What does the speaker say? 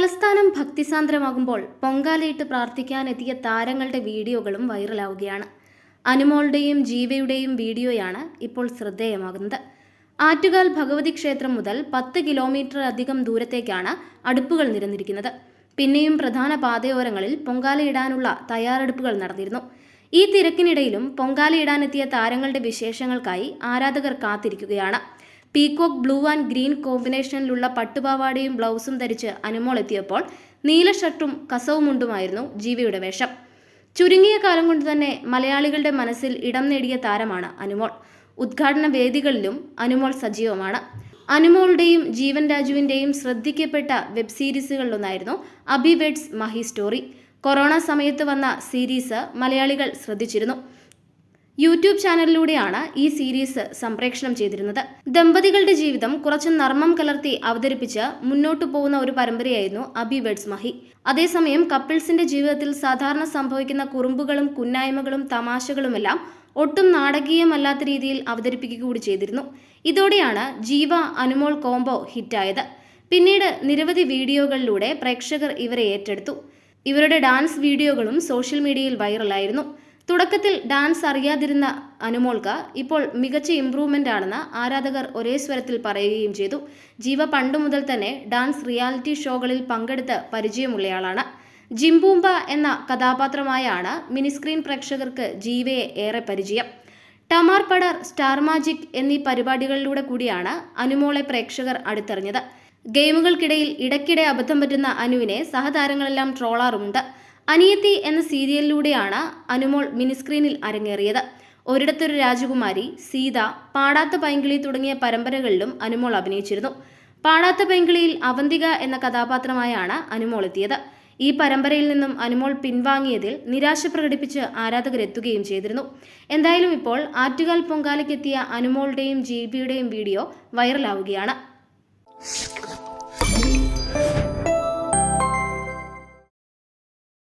തലസ്ഥാനം ഭക്തിസാന്ദ്രമാകുമ്പോൾ പൊങ്കാലയിട്ട് പ്രാർത്ഥിക്കാനെത്തിയ താരങ്ങളുടെ വീഡിയോകളും വൈറലാവുകയാണ്. അനുമോളുടെയും ജീവയുടെയും വീഡിയോയാണ് ഇപ്പോൾ ശ്രദ്ധേയമാകുന്നത്. ആറ്റുകാൽ ഭഗവതി ക്ഷേത്രം മുതൽ പത്ത് കിലോമീറ്റർ അധികം ദൂരത്തേക്കാണ് അടുപ്പുകൾ നിരന്നിരിക്കുന്നത്. പിന്നെയും പ്രധാന പാതയോരങ്ങളിൽ പൊങ്കാലയിടാനുള്ള തയ്യാറെടുപ്പുകൾ നടന്നിരുന്നു. ഈ തിരക്കിനിടയിലും പൊങ്കാലയിടാനെത്തിയ താരങ്ങളുടെ വിശേഷങ്ങൾക്കായി ആരാധകർ കാത്തിരിക്കുകയാണ്. പീകോക്ക് ബ്ലൂ ആൻഡ് ഗ്രീൻ കോമ്പിനേഷനിലുള്ള പട്ടുപാവാടയും ബ്ലൗസും ധരിച്ച് അനുമോൾ എത്തിയപ്പോൾ നീല ഷർട്ടും കസവുമുണ്ടുമായിരുന്നു ജീവിയുടെ വേഷം. ചുരുങ്ങിയ കാലം കൊണ്ട് തന്നെ മലയാളികളുടെ മനസ്സിൽ ഇടം നേടിയ താരമാണ് അനുമോൾ. ഉദ്ഘാടന വേദികളിലും അനുമോൾ സജീവമാണ്. അനുമോളുടെയും ജീവൻ രാജുവിന്റെയും ശ്രദ്ധിക്കപ്പെട്ട വെബ് സീരീസുകളിലൊന്നായിരുന്നു അബിവെഡ്സ് മഹി സ്റ്റോറി. കൊറോണ സമയത്ത് വന്ന സീരീസ് മലയാളികൾ ശ്രദ്ധിച്ചിരുന്നു. യൂട്യൂബ് ചാനലിലൂടെയാണ് ഈ സീരീസ് സംപ്രേഷണം ചെയ്തിരുന്നത്. ദമ്പതികളുടെ ജീവിതം കുറച്ച് നർമ്മം കലർത്തി അവതരിപ്പിച്ച് മുന്നോട്ടു പോകുന്ന ഒരു പരമ്പരയായിരുന്നു അബി ബേഡ്സ് മഹി. അതേസമയം കപ്പിൾസിന്റെ ജീവിതത്തിൽ സാധാരണ സംഭവിക്കുന്ന കുറുമ്പുകളും കുന്നായ്മകളും തമാശകളുമെല്ലാം ഒട്ടും നാടകീയമല്ലാത്ത രീതിയിൽ അവതരിപ്പിക്കുക കൂടി ചെയ്തിരുന്നു. ഇതോടെയാണ് ജീവ അനുമോൾ കോംബോ ഹിറ്റായത്. പിന്നീട് നിരവധി വീഡിയോകളിലൂടെ പ്രേക്ഷകർ ഇവരെ ഏറ്റെടുത്തു. ഇവരുടെ ഡാൻസ് വീഡിയോകളും സോഷ്യൽ മീഡിയയിൽ വൈറലായിരുന്നു. തുടക്കത്തിൽ ഡാൻസ് അറിയാതിരുന്ന അനുമോൾക്ക് ഇപ്പോൾ മികച്ച ഇംപ്രൂവ്മെന്റ് ആണെന്ന് ആരാധകർ ഒരേ സ്വരത്തിൽ പറയുകയും ചെയ്തു. ജീവ പണ്ടു മുതൽ തന്നെ ഡാൻസ് റിയാലിറ്റി ഷോകളിൽ പങ്കെടുത്ത് പരിചയമുള്ളയാളാണ്. ജിംബൂംബ എന്ന കഥാപാത്രമായാണ് മിനിസ്ക്രീൻ പ്രേക്ഷകർക്ക് ജീവയെ ഏറെ പരിചയം. ടമാർ പടർ സ്റ്റാർ മാജിക് എന്നീ പരിപാടികളിലൂടെ കൂടിയാണ് അനുമോളെ പ്രേക്ഷകർ അടുത്തറിഞ്ഞത്. ഗെയിമുകൾക്കിടയിൽ ഇടയ്ക്കിടെ അബദ്ധം പറ്റുന്ന അനുവിനെ സഹതാരങ്ങളെല്ലാം ട്രോളാറുമുണ്ട്. അനിയത്തി എന്ന സീരിയലിലൂടെയാണ് അനുമോൾ മിനിസ്ക്രീനിൽ അരങ്ങേറിയത്. ഒരിടത്തൊരു രാജകുമാരി സീത പാടാത്ത പൈങ്കിളി തുടങ്ങിയ പരമ്പരകളിലും അനുമോൾ അഭിനയിച്ചിരുന്നു. പാടാത്ത പൈങ്കിളിയിൽ അവന്തിക എന്ന കഥാപാത്രമായാണ് അനുമോൾ എത്തിയത്. ഈ പരമ്പരയിൽ നിന്നും അനുമോൾ പിൻവാങ്ങിയതിൽ നിരാശ പ്രകടിപ്പിച്ച് ആരാധകരെത്തുകയും ചെയ്തിരുന്നു. എന്തായാലും ഇപ്പോൾ ആറ്റുകാൽ പൊങ്കാലയ്ക്കെത്തിയ അനുമോളുടെയും ജീബിയുടെയും വീഡിയോ വൈറലാവുകയാണ്.